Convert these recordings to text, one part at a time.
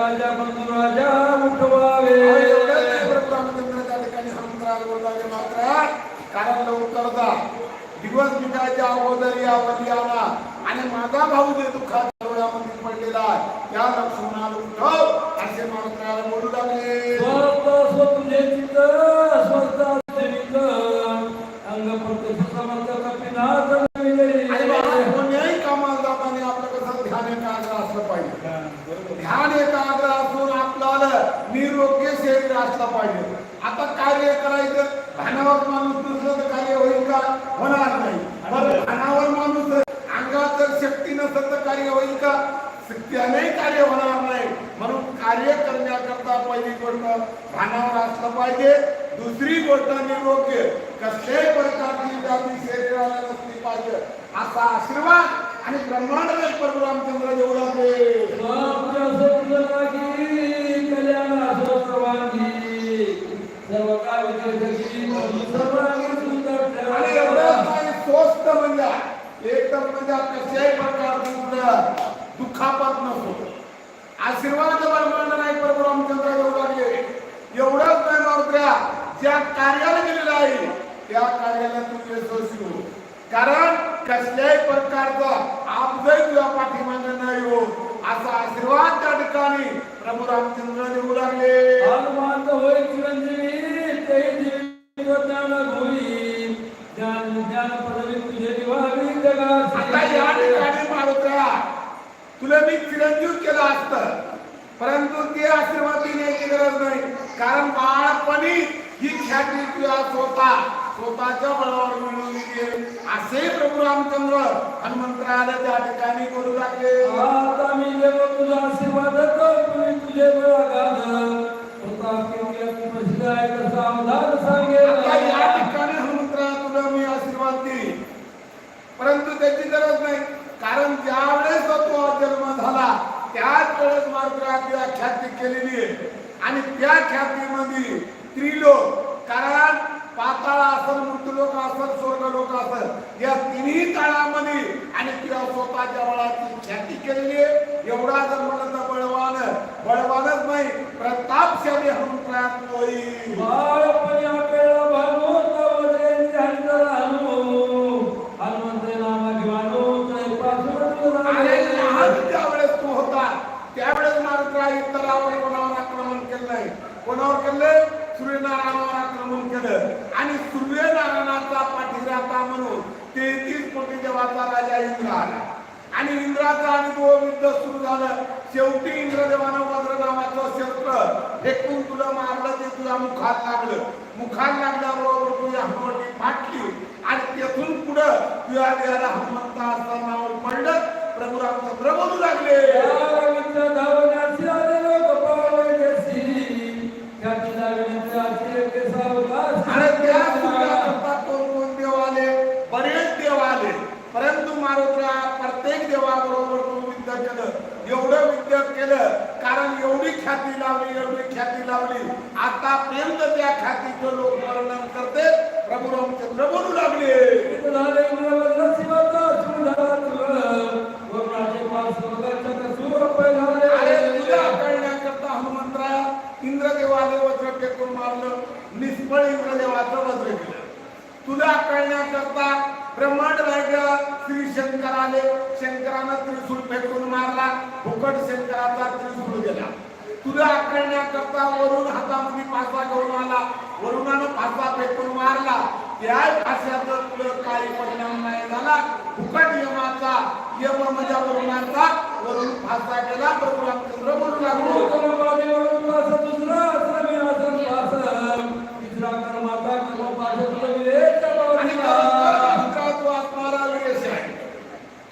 राजा बंधू राजा उठवावे. त्या ठिकाणी मात्र. कारण लवकर जा. दिवस मिटायच्या अगोदर या बलियाना आणि माझा भाऊ जे दुःखात डोळ्यामध्ये पडलेला आहे, त्या लक्ष्मणाला उठव. असे मारुत्राला बोलू लागले. स्वस्त स्वतुझे चित्त स्वस्त सेवित अंग प्रत्यक्ष समर्थ कपिनाथ आणि नविले. बाबा, कोणत्याही कामाला जाताना आपलं कसं ध्यान एकाग्र असलं पाहिजे ध्यान एकाग्र असून आपल्याला निरोग्य शरीर असलं पाहिजे आता कार्य करायचं अंगावर माणूस नसलं तर कार्य होईल का? होणार नाही. बरं ध्यानावर माणूस अंगात जर शक्ती नसेल तर कार्य होईल का? त्यानेही कार्य होणार नाही. म्हणून कार्य करण्याकरता पहिली गोष्ट भानावर असलं पाहिजे. दुसरी गोष्ट निरोग्य. कसल्याही प्रकारची व्याधी शरीराला नसली पाहिजे. असा आशीर्वाद आणि ब्रह्मांड परशु रामचंद्र सर्व काय आणि. एवढं काही स्वस्त म्हणजे एकदम म्हणजे कशाही प्रकारचं दुखापत नसो आशीर्वाद ब्रह्मांड नाही प्रभू रामचंद्र देऊ लागले. एवढंच नाही मारुत्र्या ज्या कार्याला गेलेलं आहे त्या कार्याला तू यशस्वी हो. कारण कसल्याही प्रकारचा आपजय तुझ्या पाठीमागे नाही हो. असा आशीर्वाद त्या ठिकाणी प्रभू रामचंद्र देऊ लागले. हनुमान होय चिरंजीवी ते जीव ज्ञान ज्ञान ज्ञान पदवी तुझे आता या जगात ठिकाणी मारुत्या तुला मी चिरंजीव केलं असतं. परंतु ते आशीर्वाद देण्याची गरज नाही. कारण बाळपणी ही ख्याती तुझ्या स्वतः स्वतःच्या बळावर मिळवली गेली. असे प्रभू रामचंद्र हनुमंतराला त्या ठिकाणी करू लागले. आता मी देव तुझा आशीर्वाद तुम्ही तुझे प्रसिद्ध आहे कसा अवधान सांगे आता या ठिकाणी हनुमंतरा तुला मी आशीर्वाद परंतु त्याची गरज नाही. कारण ज्या वेळेस तो जन्म झाला त्याच वेळेस मात्र तिला ख्याती केलेली आहे. आणि त्या ख्यातीमध्ये त्रिलोक कारण पाताळ असल मृत्यूलोक असल स्वर्ग लोक असल या तिन्ही काळामध्ये आणि तिला स्वतःच्या बळाची ख्याती केलेली आहे. एवढा जर म्हणलं तर बळवान बळवानच नाही प्रतापशाली हनुमंतरात होईल बाळपणी आपल्याला भानू तवरे निहांतर हनु हनुमंत नामा घेवानो ते पासून अरे लहान त्यावेळेस तू होता त्यावेळेस मात्र इतरावर कोणावर आक्रमण केलं नाही कोणावर केलं सूर्यनारायणावर आक्रमण केलं आणि सूर्यनारायणाचा पाठीराखा म्हणून तेहतीस कोटी देवाचा राजा इंद्र आला आणि इंद्राचं आणि तो युद्ध सुरू झालं शेवटी इंद्रदेवानं वज्र नावाचं शस्त्र फेकून तुला मारलं ते तुला मुखात लागलं. मुखात लागल्याबरोबर तुझ्या हनुवटी फाटली. आणि तेथून पुढं तुझ्या देहाला हनुमंत असं नाव पडलं प्रभू रामचंद्र बोलू लागले आणि त्या कोण कोण देव आले? बरेच देव आले. परंतु मारुत्रा प्रत्येक देवाबरोबर तू युद्ध केलं. एवढं युद्ध केलं कारण एवढी ख्याती लावली एवढी ख्याती लावली. आतापर्यंत त्या ख्यातीचं लोक वर्णन करते. प्रभू रामचंद्र बोलू लागले. कळण्याकरता हनुमंतराया इंद्रदेवाने वज्र फेकून मारलं. निष्फळ इंद्रदेवाचं वज्र केलं. तुला कळण्याकरता ब्रह्मांड राहिलं श्री शंकर आले शंकरानं त्रिशूळ फेकून मारला फुकट शंकराचा त्रिशूळ गेला. तुला कळण्याकरता वरुण हातामध्ये पासा घेऊन आला. वरुणानं पासा फेकून मारला. त्या फाश्याचा तुला काही परिणाम नाही झाला. फुकट यमाचा यम म्हणजे वरुणाचा वरुण फासा गेला प्रभू रामचंद्र बोलू लागलो आणि कर्म तो असणारा वेश आहे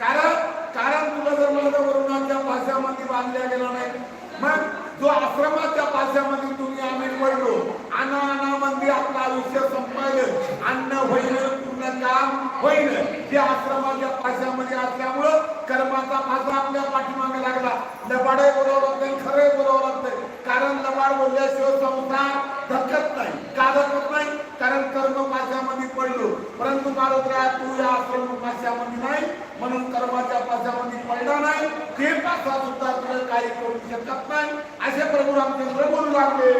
कारण कारण तुला जर मला वरुणाच्या पाशामध्ये बांधल्या गेला नाही मग जो आश्रमाच्या पाशामध्ये तुम्ही आम्ही पडलो अन्न अन्नामध्ये आपलं आयुष्य संपायलं अन्न होईल पूर्ण करण्याचं काम होईल जे आश्रमाच्या पाशामध्ये असल्यामुळं कर्माचा पाठीमागे लागला लबाडे बोलावं लागतंय खरे बोलावं लागतंय कारण लबाड बोलल्याशिवाय संसार धकत नाही का धकत नाही कारण कर्म पाशामध्ये पडलो परंतु मारुद्रा तू या कर्म पाशामध्ये नाही म्हणून कर्माच्या पाशामध्ये पडला नाही ते पासा सुद्धा तुला काही करू शकत नाही असे प्रभू रामचंद्र बोलू लागले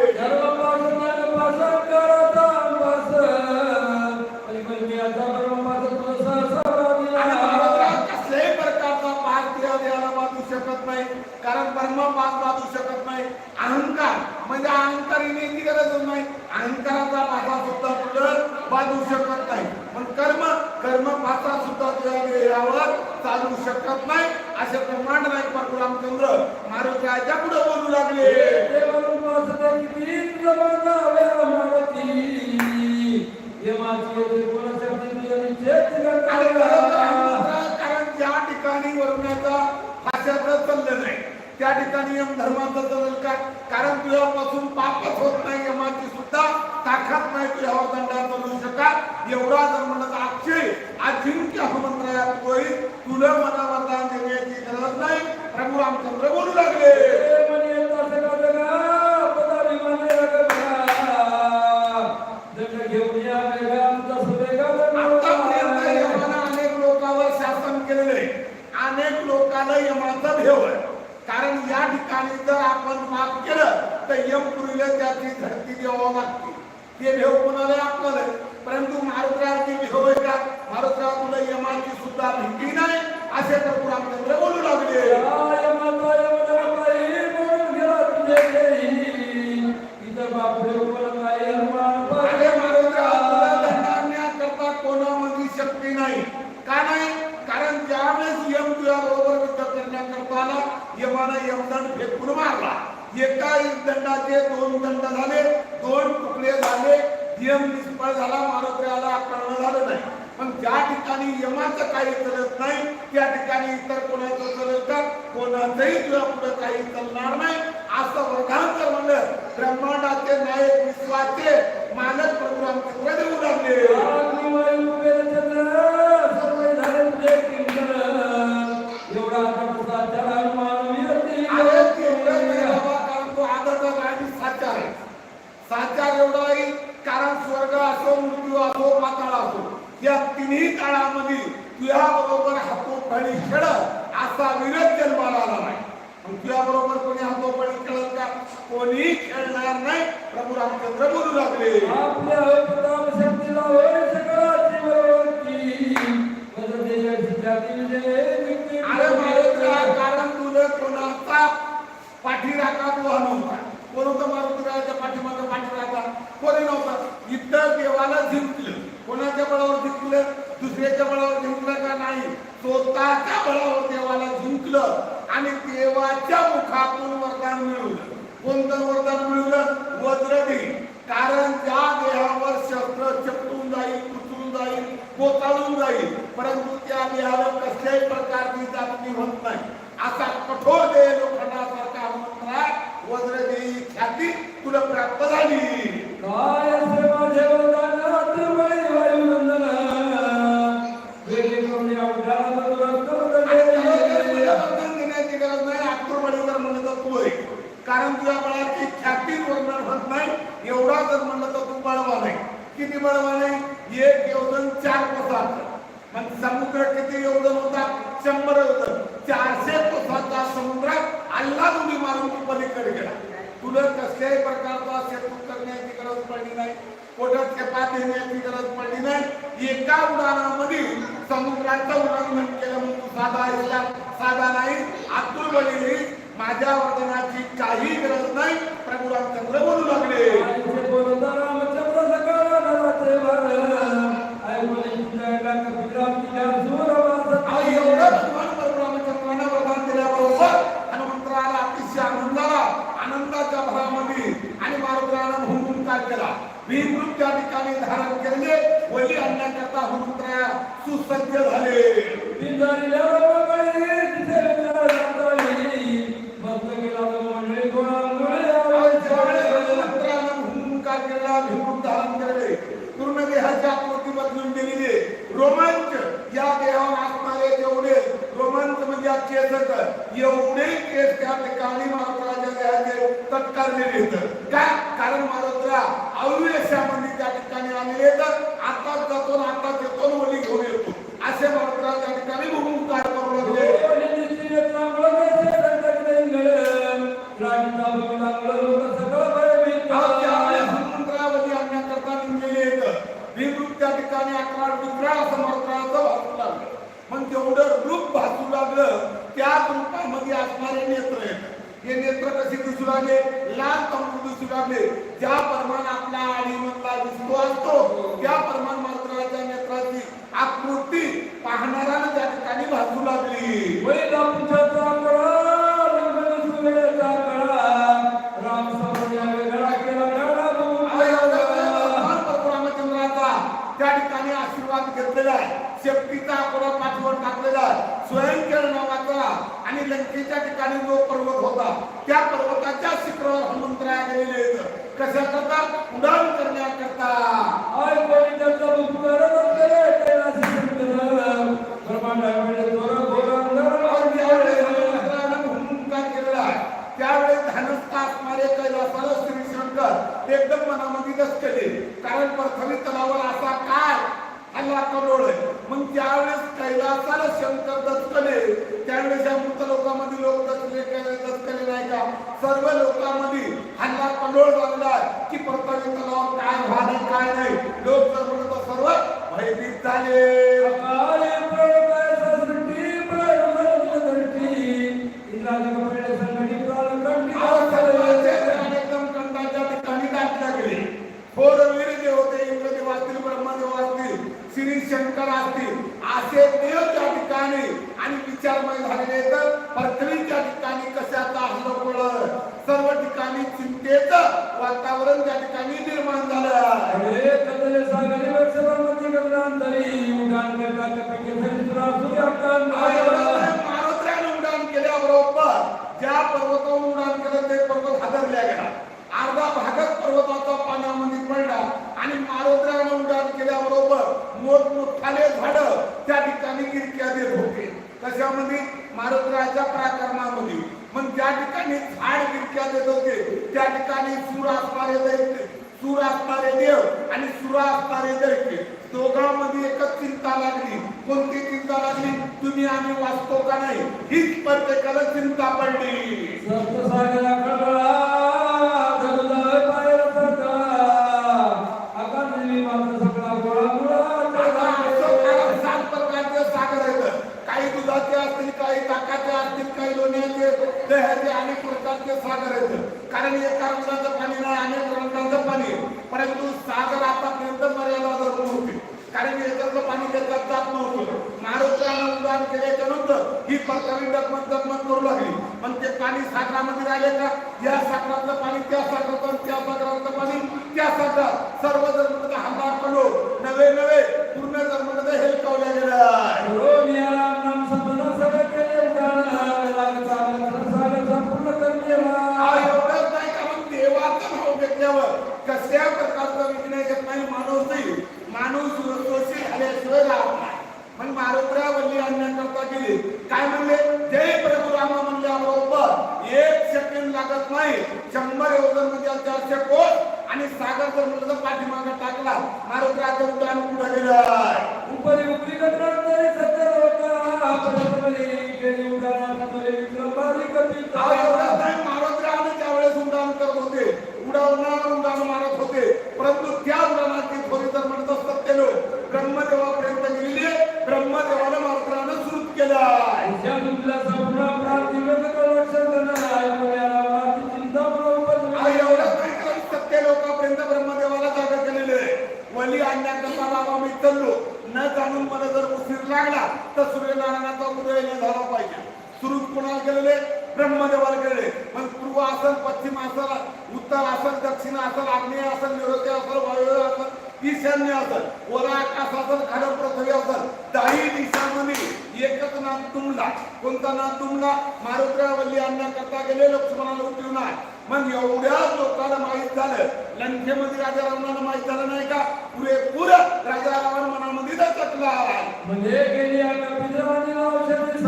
शकत नाही. कारण ब्रह्म पाप बांधू शकत नाही. अहंकार म्हणजे अहंकार येण्याची गरजच नाही. अहंकाराचा पापा सुद्धा तुझं बांधू शकत नाही. पण कर्म कर्म पाचा सुद्धा तुझ्या देहावर चालू शकत नाही. असे प्रमाण नाही प्रभू रामचंद्र महाराजाच्या पुढे बोलू लागले. कारण ज्या ठिकाणी वरण्याचा भाषाचं चाललं नाही. त्या ठिकाणी यम धर्माचं चालेल का कारण तुझ्यापासून पापच होत नाही यमाची सुद्धा ताकद नाही तुझ्यावर दंडा चालू शकत. एवढा जर म्हणत अक्षय अजिंक्य मंत्रायात होईल तुला मनावर दान देण्याची गरज नाही. प्रभू रामचंद्र बोलू लागले मनी येता सगळा जगा पदारी माने रगबा जग घेऊन या वेगा आमचा सुरेगा आतापर्यंत जगवा यमानं अनेक लोकांवर शासन केलेलं आहे अनेक लोकांना यमाचा भेव आहे कारण या ठिकाणी जर आपण माफ केलं तर यमपुरीला त्याची धरती द्यावं लागते ते भेव कोणाला आपल्याला आहे. परंतु मारुद्राची भेव आहे का मारुद्रा तुला यमाची सुद्धा भीती नाही असे प्रभू रामचंद्र बोलू लागले राय माता यमदमाई म्हणून गेला तुझे देही इथं बापरे कोण काय हनुमान अरे मारुद्रा तुला पाहिजे दंडाण्याकरता कोणामध्ये शक्ती नाही का नाही कारण ज्यावेळेस यम तुझ्या बरोबर युद्ध करण्याकरता आला यमानं यमदंड फेकून मारला एका दंडाचे दोन दंड झाले दोन तुकडे झाले यम निष्फळ झाला मारुद्र्याला आक्रमण झालं नाही पण ज्या यमाचं काही चालत नाही. त्या ठिकाणी इतर कोणाचं चालत का कोणाचंही तुझ्या पुढे काही चालणार नाही. असं वरदान जर म्हणलं. ब्रह्मांडाचे नायक विश्वाचे मानक प्रभू रामचंद्र देऊ लागले. साचार एवढा कारण स्वर्ग असो मृत्यू असो पाताळ असो. या तिन्ही काळामध्ये तुझ्या बरोबर हातोपळी खेळ असा विरोध जन्माला आला नाही. तुझ्या बरोबर कोणी हातोपळी खेळत का? कोणी खेळणार नाही. प्रभू रामचंद्र बोलू लागले. अरे कारण कोणाचा पाठीराखा तू नव्हता कोण होतं मारुद्राच्या पाठीमागे पाठीराखा कोणी नव्हता इतर देवाला जिंकलं कोणाच्या बळावर जिंकलं दुसऱ्याच्या बळावर जिंकलं का नाही स्वतःच्या बळावर देवाला जिंकलं आणि देवाच्या मुखातून वरदान मिळवलं कोणतं वरदान मिळवलं वज्रदी कारण ज्या देहावर शस्त्र चपटून जाईल कुचून जाईल कोताळून जाईल परंतु त्या देहाला जाती होत नाही. असा कठोर देह लोखंडासारखा मंत्रा वज्रदेही ख्याती तुला प्राप्त झाली. काय असे माझे वरदान? वेगळे करून या आणि तुला देण्याची गरज नाही. आतुरवाडीवर म्हणलं तर तू आहे. कारण तुझ्या बळाची ख्याती वर्णन होत नाही. एवढा जर म्हणलं तर तू बळवान आहे. किती बळवान आहे? एक योजन चार कोसाचं मग समुद्र किती योजन होता शंभर होत. चारशे कोसाचा समुद्र अल्ला उडी मारून तू पलीकडे गेला. तुला कसल्याही प्रकारचा सेतू करण्याची गरज पडली नाही. कोठं खेपा देण्याची गरज पडली नाही. एका उडाणामध्ये समुद्राचं उल्लंघन केलं म्हणून तू साधा आहेस साधा नाही. अतुल बळी माझ्या वदनाची काही गरज नाही. प्रभू रामचंद्र बोलू लागले आईचे बोलता रामचंद्र सकाळ नराचे वर ऐकून तुझ्या कपिराम तुझ्या सूरवास आणि एवढं भगवान प्रभू रामचंद्राने वरदान दिल्याबरोबर हनुमंतराला अतिशय आनंद आला आनंदाच्या भरामध्ये आणि मारुद्रानं हुंकार केला भीमरूप त्या ठिकाणी धारण केले वली आणण्याकरता हनुमंतरा सुसज्ज झाले बिंदारीला रमाबाई तिथे विचार जाताई भक्त गेला तो मंडळी गोळांगोळी आवाज मंत्रानं हुंकार केला भीमरूप धारण केले पूर्ण देहाची आकृती बदलून आहे. रोमांच या देहावर असणारे जेवढे रोमांच म्हणजे आज केस एवढे केस त्या ठिकाणी महाराजाच्या देहाचे तत्कारलेले येतं काय? कारण महाराजा अविवेशामध्ये त्या ठिकाणी आलेले येतात आता जातो आणि आता येतो आणि ओली घेऊन येतो असे महाराज त्या ठिकाणी भूमी काय करू लागले हनुमंतरावधी आणण्याकरता निघलेले येतं विरूप त्या ठिकाणी अकरा विक्रा समर्थनाचं भासू लागलं मग तेवढं रूप भासू लागलं त्याच रूपामध्ये असणारे नेत्र आहेत हे नेत्र कसे दिसू लागले लाल तंबू दिसू लागले ज्या प्रमाण आपल्या आडीमधला दिसतो असतो त्या प्रमाण मंत्राच्या नेत्राची आकृती पाहणाऱ्याला त्या ठिकाणी भासू लागली त्या ठिकाणी आशीर्वाद घेतलेला आहे शेपटीचा आकडा पाठवून टाकलेला आहे नावाचा आणि लंकेच्या ठिकाणी जो पर्वत होता त्या पर्वताच्या शिखरावर हनुमंतराया गेलेले कशा करता उडान करण्याकरता और ज्यावेळेस हनुमंतरायानं भूमिका केलेला आहे त्यावेळेस धनस्थ असणारे कैलासाला श्री शंकर एकदम मनामध्ये दसकले कारण प्रथमी तलावर असा काय हल्ला करोड मग ज्यावेळेस कैलासाला शंकर दचकले त्यावेळेस या मृत लोकांमध्ये लोक दचले केले दचकले नाही का सर्व लोकांमध्ये हल्ला कलोळ लागला की प्रथमी तलावर काय झाले काय नाही. लोक म्हणत सर्व भयभीत झाले. थोरवीर जे होते इंद्रदेव असतील ब्रह्मदेव असतील श्री शंकर असतील असे देव त्या ठिकाणी आणि विचारमय झालेले तर पृथ्वीच्या ठिकाणी कशाचा हल्लोळ सर्व ठिकाणी चिंतेचं वातावरण त्या ठिकाणी निर्माण झालं मारुत्र्याने उड्डाण केल्याबरोबर ज्या पर्वतावर उड्डाण केलं ते पर्वत हादरल्या गेला अर्धा भागच पर्वताचा पाण्यामध्ये पडला आणि मारुत्र्याने उड्डाण बरोबर मोठमोठाले झाड त्या ठिकाणी गिरक्या देत होते कशामध्ये? मारुतराच्या पराक्रमामध्ये मग ज्या ठिकाणी झाड गिरक्या देत होते त्या ठिकाणी सूर असणारे दैत्य सूर असणारे देव आणि सुरा असणारे दैत्य दोघांमध्ये एकच चिंता लागली. कोणती चिंता लागली? तुम्ही आम्ही वाचतो का नाही? हीच प्रत्येकाला चिंता पडली आता असं कारण सात प्रकारचे सागर आहेत काही दुधाचे असतील काही ताकाचे असतील काही लोण्याचे दह्याचे अनेक सागर येतं कारण एका रंगाचं पाणी नाही अनेक रंगाचं पाणी आहे. परंतु सागर आतापर्यंत मर्यादा धरून होते. कारण याच्यातलं पाणी त्याच्यात जात नव्हतं. महाराष्ट्रानं उदाहरण केल्याच्यानंतर ही प्रकारे डगमग डगमग करू लागली. पण ते पाणी सागरामध्ये राहिले का? या सागरातलं पाणी त्या सागरातलं त्या सागरातलं पाणी त्या सागरात सर्व धर्म हल्ला पडलो नवे नवे पूर्ण धर्म हेलकावल्या गेला हा एवढंच नाही कारण देवाचं नाव घेतल्यावर कसल्या प्रकारचा विघ्न येत नाही माणूस नाही माणूस दोषी झाल्याशिवाय राहत नाही मग मारुत्र्या वल्ली आणण्याकरता गेली काय म्हणले? जय प्रभू रामा म्हणल्याबरोबर एक सेकंड लागत नाही. शंभर योजन म्हणजे चारशे कोट आणि सागर जर म्हणलं तर पाठीमागे टाकला. मारुत्र्याचं उड्डाण पुढे गेलं. उपरी उपरी कत्रांतरी सत्तर होता परतवली. गेली कपिता मारुत्र्याने त्यावेळेस उड्डाण करत होते. उडावणार उड्डाण मारत होते. परंतु त्या उड्डाणाची थोडी तर म्हणत असतात ते लोक ब्रह्मदेवापर्यंत गेलेली आहे. ब्रह्मदेवाला मारुत्र्यानं सुरू केला ज्या दुसऱ्या संपूर्ण प्राप्ती व्यक्त लक्षण ऐकूया वाची चिंता बरोबर हा एवढाच नाही तर सत्य लोकांपर्यंत ब्रह्मदेवाला जागा केलेले आहे वली आणण्याकरता बाबा मी चाललो न जाणून मला जर उशीर लागला तर ज्ञानाचा उदय झाला पाहिजे. सुरू कोणाला केलेले? ब्रह्मदेवाला केलेले. पण पूर्व आसन पश्चिम आसन उत्तर आसन दक्षिण आसन आग्नेय आसन निरोधी आसन वायव्य आसन ईशान्य आसन ओला आकाश आसन खाली पृथ्वी आसन. दाही दिशामध्ये एकच नाम तुमला. कोणता नाम तुमला? मारुद्रावल्ली अन्न करता गेले लक्ष्मणाला उठून आहे मग एवढ्या लोकांना माहीत झालं. लंकेमध्ये राजा रावणाला माहीत झालं नाही का? पुरेपूर राजा रावण मनामध्ये दचकला म्हणजे गेली आता पिंजरावाणी औषधी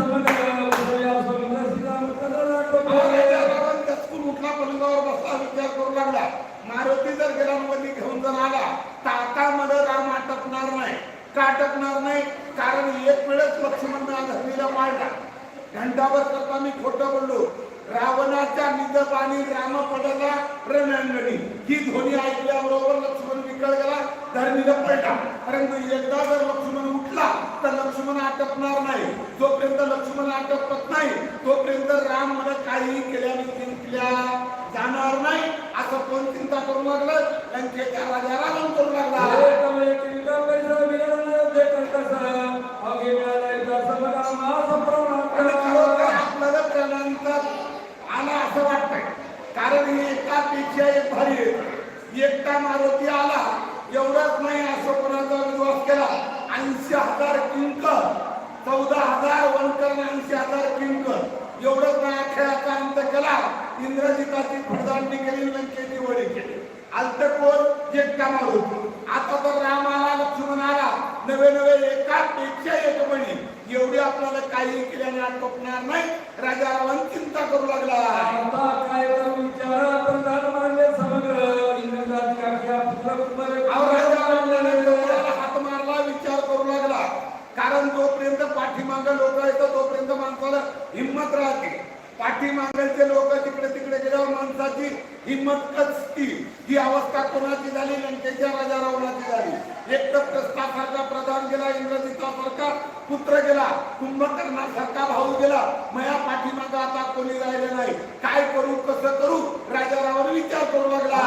उठला पलंगावर बसला विचार करू लागला. मारुती जर गेला वल्ली घेऊन जर आला मला राम अटकणार नाही. का अटकणार नाही? कारण एक वेळेस लक्ष्मण धरणीला पाळला. घंटाभर करता मी खोटं बोललो. रावणाच्या आणि राम पडला रणंगणी ही ध्वनी ऐकल्याबरोबर लक्ष्मण विकळ गेला धरणीला पडला. परंतु एकदा जर लक्ष्मण उठला तर लक्ष्मण आटपणार नाही. जोपर्यंत लक्ष्मण आटपत नाही तोपर्यंत राम मला काहीही केल्याने जिंकल्या जाणार नाही असं कोण चिंता करू लागलं? लंकेच्या राजा रावण करू लागला. आपल्याला त्यानंतर मला असं वाटतंय कारण हे एकापेक्षा एक भारी एकटा मारुती आला एवढंच नाही असं कोणाचा विश्वास केला. ऐंशी हजार किंक चौदा हजार वनकर ऐंशी हजार किंक एवढंच नाही खेळाचा अंत केला. इंद्रजिताची फडदांडी केली लंकेची वडी केली. आलत कोण? एकटा मारुती. आता तर राम आला लक्ष्मण आला. नवे नवे एकापेक्षा एक बनी एवढी आपल्याला काही केल्याने आटोपणार नाही. राजा रावण चिंता करू लागला. राजा रावणाने हात मारला विचार करू लागला. कारण जोपर्यंत पाठीमाग लोक येतं तोपर्यंत माणसाला हिंमत राहते. पाठीमागचे लोक तिकडे तिकडे गेल्यावर माणसाची हिंमत कचती ही अवस्था कोणाची झाली? लंकेच्या राजा रावणाची झाली. एक तर प्रस्थासारखा प्रधान गेला इंद्रजितासारखा पुत्र गेला कुंभकर्णासारखा भाऊ गेला. मया पाठीमाग आता कोणी राहिले नाही. काय करू कसं करू? राजा रावण विचार करू लागला.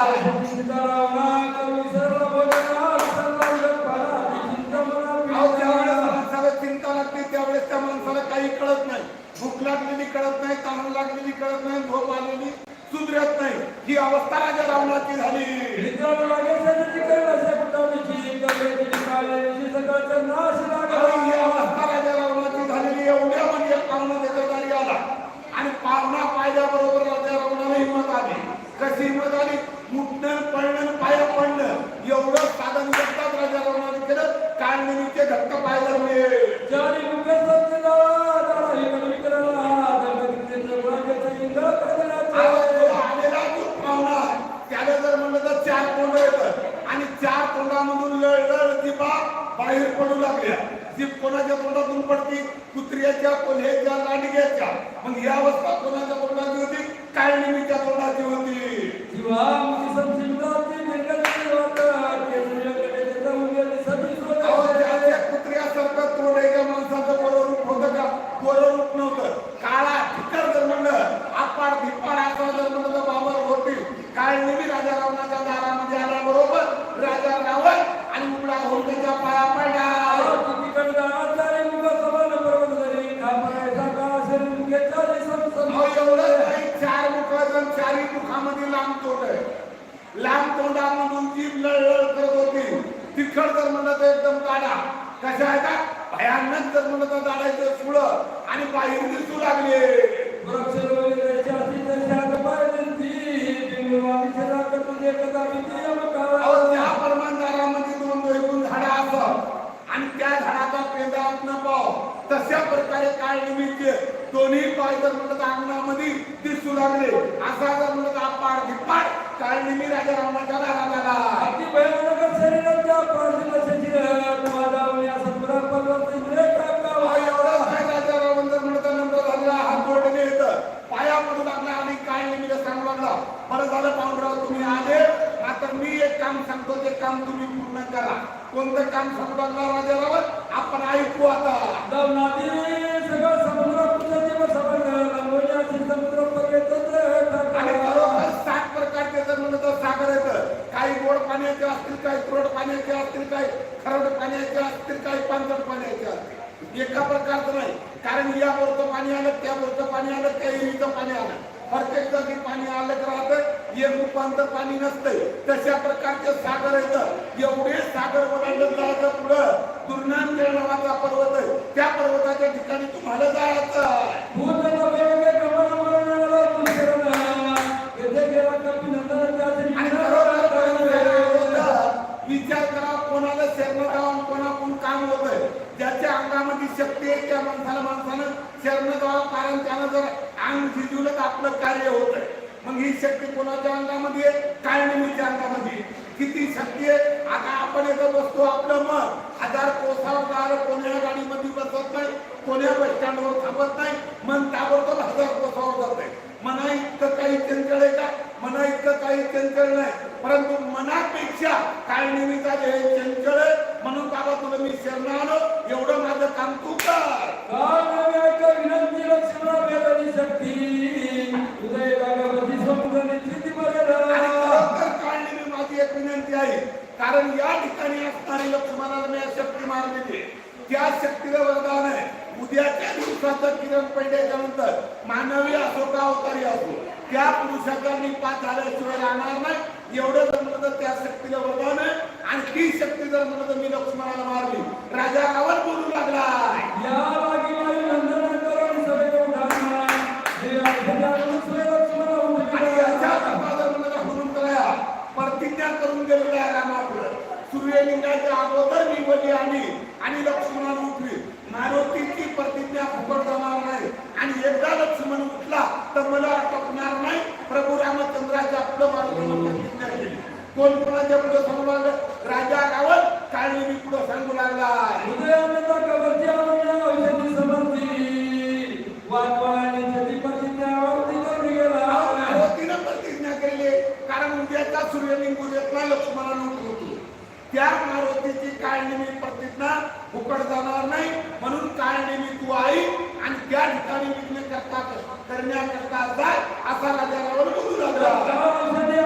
माणसाला चिंता लागते त्यावेळेस त्या माणसाला काही कळत नाही. भूक लागलेली कळत नाही ताण लागलेली कळत नाही झोप आलेली सुधरत नाही. ही अवस्था राजा रावणाची झाली. ही अवस्था राजा रावणाची झालेली एवढ्या म्हणजे पाहुणा त्याच्या दारी आला. आणि पाहुणा पाहिल्याबरोबर राजा रावणाला हिंमत आली. कशी हिंमत आली? मुठणं पडणं पाया पडणं. एवढं साधन करतात राजा रावणाने केलं. काळनिमीचे धक्क पाहायला मिळेल आवाज जो आलेला जो पाहुणा त्याला जर म्हणलं तर चार तोंड येतात आणि चार तोंडामधून लळलळ जिबा बाहेर पडू लागल्या जीप कोणाच्या तोंडातून पडती कुत्र्याच्या कोल्ह्याच्या लांडग्याच्या मग ही अवस्था कोणाच्या तोंडाची होती काळनिमीच्या तोंडाची होती अहो, ज्याच्या कुत्र्यासारखं तोंड एका माणसाचं बरोबर रूप होतं का बरोबर रूप नव्हतं काळा ठिकर जर म्हणलं आपाड धिप्पाड असा जर म्हणलं तर बाबर होतील काळ नेहमी राजा रावणाच्या दारामध्ये आल्याबरोबर राजा रावण आणि उघडा होऊन त्याच्या पाया पडला अहो, एवढं नाही चार मुख चारही मुखामध्ये लांब तोंड आहे लांब तोंडामधून जीभ लळलळ करत होती तिखट जर म्हणलं तर एकदम काढा कशा आहे का भयानक म्हणत दाडायचं आणि बाहेर दिसू लागले. त्या दोन वैगुण झाडं असत आणि त्या झाडाचा पेंडात न पाव. तशा प्रकारे काय निमित्त दोन्ही पाय जर म्हणत अंगणामध्ये दिसू लागले असा जर म्हणत आपाड धिप्पाड काय निमी राजा दाराला आला. अति भयानक शरीराच्या पार्थिव शरीर माझा पर्वत अहो, एवढं काय राजा रावण जर म्हणत नम्र झालेला हात जोडले येतं पाया पडू लागला आणि काय निमीला सांगू लागला बरं झालं पाहुणराव तुम्ही आले आता मी एक काम सांगतो ते काम तुम्ही पूर्ण करा. कोणतं काम सांगू लागला राजा रावण आपण ऐकू आता. सगळं आणि बरोबर सात प्रकारचे जर तर सागर येतं. काही गोड पाण्याचे असतील काही त्रोड पाण्याचे असतील काही खरड पाण्याचे असतील काही पाण्याचे असतील. एका प्रकारचं नाही. कारण या बोरचं पाणी आलं त्या बोरचं पाणी आलं त्या विहिरीचं पाणी आलं. प्रत्येक जागी पाणी आलं राहतं. एक रूपांतर पाणी नसतंय. तशा प्रकारचे सागर आहेत एवढे सागर ओलांडत जायचं पुढं. दुर्नांजय नावाचा पर्वत आहे. त्या पर्वताच्या ठिकाणी तुम्हाला जायचं आहे. भूतला विचार करा कोणाला शरण जाऊन कोणाकडून काम होतंय. ज्याच्या अंगामध्ये शक्ती आहे त्या माणसाला माणसानं शरण जावा कारण त्यानं जर अंग झिजवलं तर आपलं कार्य होत आहे मग ही शक्ती कोणाच्या अंगामध्ये काय काळनिमीच्या अंगामध्ये किती शक्ती आहे? आता आपण इथं बसतो आपलं मन हजार कोसावदार कोण्या गाडीमध्ये बसत नाही कोण्या बस स्टँडवर थांबत नाही मन ताबडतोब हजार कोसावर जात आहे. मना इतकं काही चंचल आहे का? मना इतकं काही चंचल नाही. परंतु मनापेक्षा काळनिमीचा जे हे चंचल आहे म्हणून बाबा तुला मी शरण आलो एवढं माझं काम तू कर. विनंती लक्ष्मणा शक्ती. उदय भागवती स्थिती माझी एक विनंती आहे. कारण या ठिकाणी असणारी लक्ष्मणाला मी शक्ती मारलेली. त्या शक्तीला वरदान आहे. उद्याच्या दिवसाचं किरण पडल्याच्या नंतर मानवी असो का अवतारी असो त्या पुरुषाचा निपात झाल्याशिवाय राहणार नाही. एवढं जर म्हणलं तर त्या शक्तीला वरदान आहे आणि ती शक्ती जर म्हणलं तर मी लक्ष्मणाला मारली. राजा रावण बोलू लागलाय या नंदन करून सगळे उठाना करा प्रतिज्ञा करून गेलेला आहे रामापुढं. सूर्यलिंगाच्या अगोदर आली आणि लक्ष्मणानं उठली. मारुतीची प्रतिज्ञा फुकट जाणार नाही. आणि एकदा लक्ष्मण उठला तर मला अटकणार नाही. प्रभू रामचंद्राच्या आपलं केली कोण कोणाच्या पुढे सांगू लागलं? राजा रावण. काळी मी पुढे सांगू लागला. मारुतीनं प्रतिज्ञा केली. कारण उद्याचा उद्यातला लक्ष्मणानं उठवतो त्या मारुतीची काळनिमी प्रतिज्ञा फुकट जाणार नाही. म्हणून काय काळनिमी तू आई आणि त्या ठिकाणी विघ्न करता करण्याकरता जाय असा राजा रावण बोलू लागला. औषधी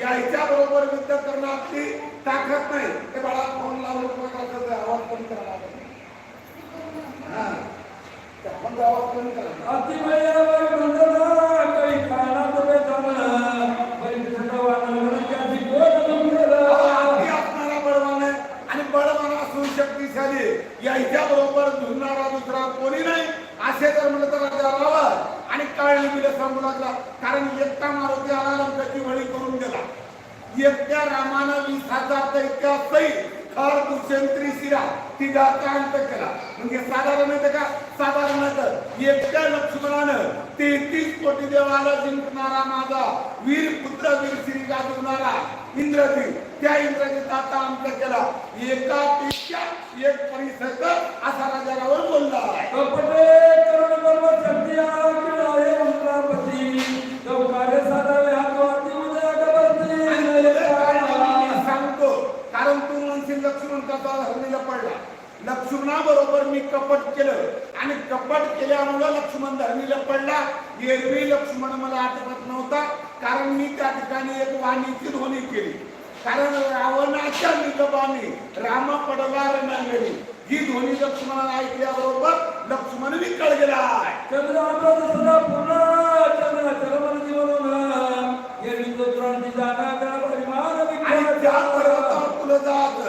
याच्या बरोबर युद्ध करणं आपली ताकद नाही. ते बाळा फोन लावून आवाज कमी करावा लागेल? त्या आवाज कमी करा याच्या बरोबर झुरणारा दुसरा कोणी नाही असे जर म्हणलं तर राजा रावण आणि काळनिमीला सांगू लागला कारण एकटा मारुती आला लंकाची वळी करून गेला. एकट्या रामानं वीस हजार दैत्या सहित खर दुष्यंत्री शिरा तिघा कांत केला. म्हणजे साधारण आहे का? साधारण नाही एकट्या लक्ष्मणानं तेहतीस कोटी देवाला जिंकणारा माझा वीर पुत्र वीर श्री गाजवणारा इंद्रजित. त्या इंद्रजिताचा अंत केला. एकापेक्षा एक परिसर असा राजा रावण बोलला. कपटे करुण कर्म शक्ती आला उंदरापती चौकारे साधावे हातवाती उद्या गवती मी सांगतो? कारण तू म्हणशील लक्ष्मण कसा धरणीला पडला. लक्ष्मणाबरोबर मी कपट केलं. आणि कपट केल्यामुळं लक्ष्मण धरणीला पडला. एरवी लक्ष्मण मला आठवत नव्हता. कारण मी त्या ठिकाणी एक वाणीची ध्वनी केली. कारण रावणाच्या निगबाने राम पडला रणांगणी ही ध्वनी लक्ष्मणाला ऐकल्याबरोबर लक्ष्मण विकळ गेला चंद्र सदा पूर्ण चंद्र चरमन जीवन जागा त्या पर्वतावर तुला जात.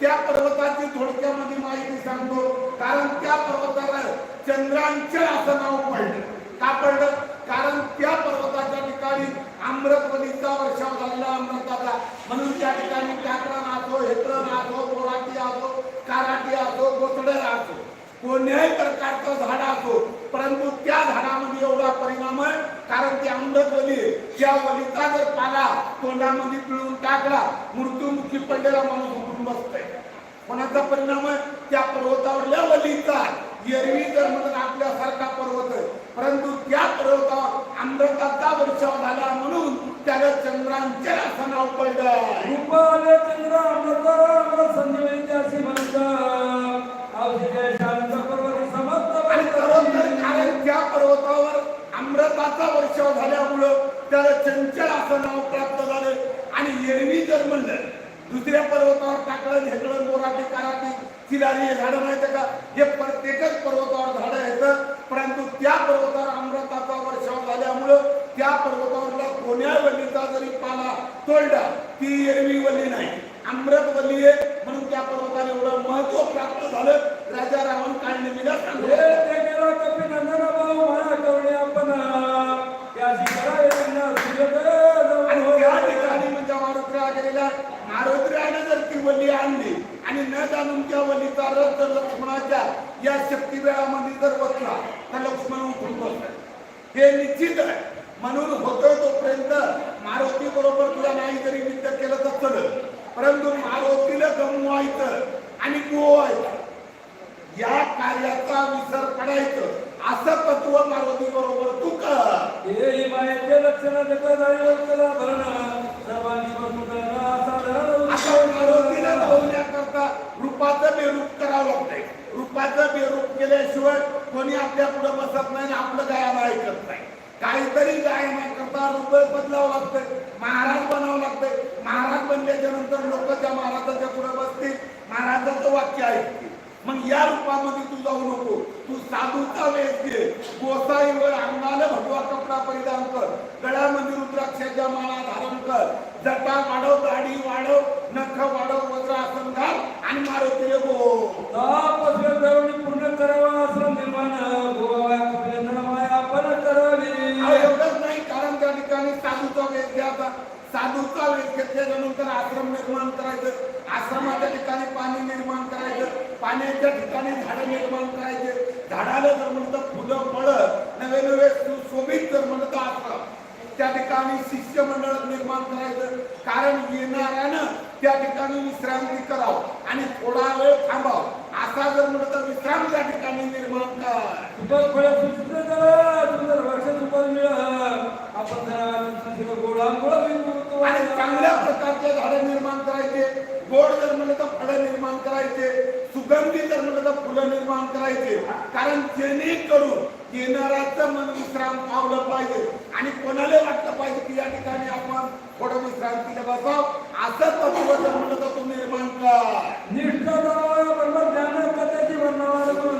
त्या पर्वताची थोडक्यामध्ये माहिती सांगतो. कारण त्या पर्वताला चंद्रांचे असं नाव पडलं. का पडलं? कारण त्या पर्वताच्या ठिकाणी आम्रपलीचा वर्षाव झालेला अमृताचा. म्हणून त्या ठिकाणी काकरण असो हेतरण असो बोराटी असो काराटी असो गोतडे असो कोण्याही प्रकारचं झाड असो परंतु त्या झाडामध्ये एवढा परिणाम आहे कारण ती अमृत वली त्या वलीचा जर पाला तोंडामध्ये पिळून टाकला मृत्यूमुखी पडलेला माणूस उठून बसतोय? कोणाचा परिणाम आहे? त्या पर्वतावरल्या वलीचा एरवी जर म्हणून आपल्यासारखा पर्वत आहे. परंतु त्या पर्वतावर अमृताचा वर्षाव झाला म्हणून त्याला चंद्रांचे असं नाव पडलं चंद्र अमृत अमृत संजीवनी म्हणतात. त्या पर्वतावर अमृताचा वर्षाव झाल्यामुळं त्याला चंचल असं नाव प्राप्त झालं. आणि एरवी जर म्हणलं दुसऱ्या पर्वतावर टाकलं ढेकळं बोराटी कराटी चिलारी हे झाडं माहिती का? हे प्रत्येकच पर्वतावर झाडं येतं परंतु त्या पर्वतावर अमृताचा वर्षाव झाल्यामुळं त्या पर्वतावरला कोण्या वल्लीचा जरी पाला तोडला ती एरवी वल्ली नाही. अमृत वल्ली आहे म्हणून त्या पर्वताला एवढं महत्त्व प्राप्त झालं. राजा रावण गेलेला मारुतीने जर ती वल्ली आणली आणि न जाणून त्या वल्लीचा रथ जर लक्ष्मणाच्या या शक्तिबळामध्ये जर बसला तर लक्ष्मण उठून बसतात हे निश्चित आहे. म्हणून होतोय तोपर्यंत मारुती बरोबर तुला नाही जरी युद्ध केलं तर चलत परंतु मारुतीला गमवायचं आणि गोवायचं या कार्याचा विसर पडायचं. असं तत्व मारुती बरोबर तू कर लक्षण देता मारुतीला लावण्याकरता रूपाचं बेरूप करावं लागतंय. रूपाचं बेरूप केल्याशिवाय कोणी आपल्या पुढे बसत नाही आणि आपलं गायन ऐकत नाही. काहीतरी काय नाही करता रुपये बदलावं लागतंय महाराज बनावं लागतंय. महाराज बनल्याच्या नंतर लोक त्या महाराजाच्या पुढे बसतील. महाराजाचं वाक्य ऐकतील. मग या रूपामध्ये तू जाऊ नको. तू साधूचा वेश घे. गोसाई वर अंगाला भगवा कपडा परिधान कर. गळ्यामध्ये रुद्राक्षाच्या माळा धारण कर. जटा वाढव दाढी वाढव नख वाढव वज्रासन घाल आणि मारुतीले बोल. तापस्वे पूर्ण करावा असं निर्माण गोवा कपिलेंद्र करावी. एवढंच नाही कारण त्या ठिकाणी साधूचा वेध घ्यायचा साधूचा वेध घेतल्याच्यानंतर आश्रम निर्माण करायचं. आश्रमाच्या ठिकाणी पाणी निर्माण करायचं. पाण्याच्या ठिकाणी झाडं निर्माण करायचे. झाडाला जर म्हणतात फुलं फळं नवे नवे सुशोभित जर म्हणतं आश्रम त्या ठिकाणी शिष्य मंडळ निर्माण करायचं. कारण येणाऱ्यानं त्या ठिकाणी विश्रांती करावं आणि थोडा वेळ थांबावं. असा जर म्हणलं तर विश्राम त्या ठिकाणी निर्माण आणि चांगल्या प्रकारचे झाडे निर्माण करायचे. गोड जर म्हणलं तर फळं निर्माण करायचे. सुगंधी जर म्हणलं तर फुलं निर्माण करायचे. कारण जेणेकरून येणाऱ्याचं मन विश्राम पावलं पाहिजे. आणि कोणाला वाटलं पाहिजे की या ठिकाणी आपण थोडं विश्रांतीला बसाव? असं तत्व जर म्हणलं तर तुम्ही निर्माण कर. निष्ठा ज्ञान कथेची वर्णना